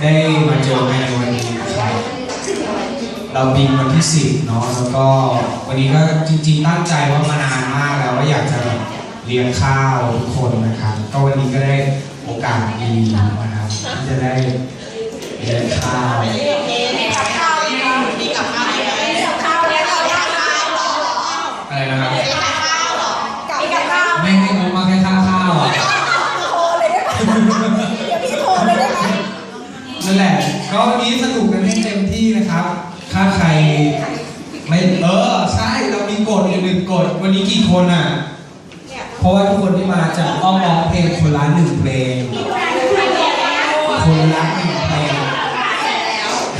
ได้มาเจอกันในวันนี้นะครับเราบินวันที่10เนาะแล้วก็วันนี้ก็จริงๆตั้งใจว่ามานานมากแล้วว่าอยากจะแบบเลี้ยงข้าวทุกคนนะครับ ก็วันนี้ก็ได้โอกาสดีนะครับที่จะได้เลี้ยงข้าว นั่นแหละ ก็วันนี้สนุกกันให้เต็มที่นะครับ ถ้าใครไม่เออใช่เรามีกฎอยู่หนึ่งกฎวันนี้กี่คนอะ เพราะว่าทุกคนที่มาจะต้องร้องเพลงคนละหนึ่งเพลง คนละหนึ่งเพลง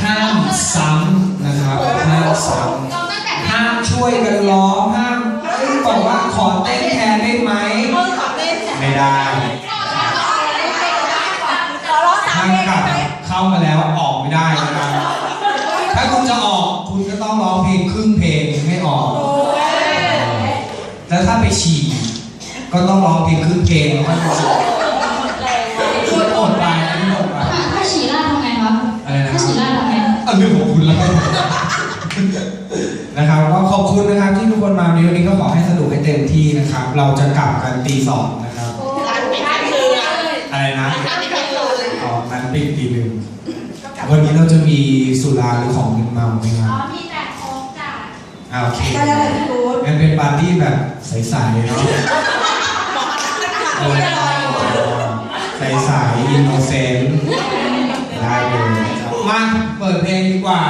ห้ามซ้ำนะครับห้ามซ้ำห้ามช่วยกันร้องห้ามเอ้ยบอกว่าขอเต้นแทนได้ไหมไม่ได้ห้ามกลับ เข้ามาแล้วออกไม่ได้นะครับถ้าคุณจะออกคุณก็ต้องร้องเพลงครึ่งเพลงไม่ออก แล้วถ้าไปฉี่ก็ต้องร้องเพลงครึ่งเพลงแล้วค่อยไปฉี่พูดอดไปอันนี้อดไปถ้าถ้าฉี่ราดทำไงครับอะไรนะคถ้ารับฉี่ราดทำไงเอาเรื่องของคุณแล้วกันนะครับก็ขอบคุณนะครับที่ทุกคนมาวันนี้ก็ขอให้สนุกให้เต็มที่นะครับ เราจะกลับกันตีสองนะครับอะไรนะ อ๋อนัดปิดตีหนึ่งวันนี้เราจะมีสุราหรือของมึนเมาไหมครับอ๋อมีแต่โค้กจ้ะอ่าโอเคงั้นเป็นปาร์ตี้แบบใสๆเนาะเออใสๆอินโนเซนต์ได้เลยนะครับมาเปิดเพลงดีกว่า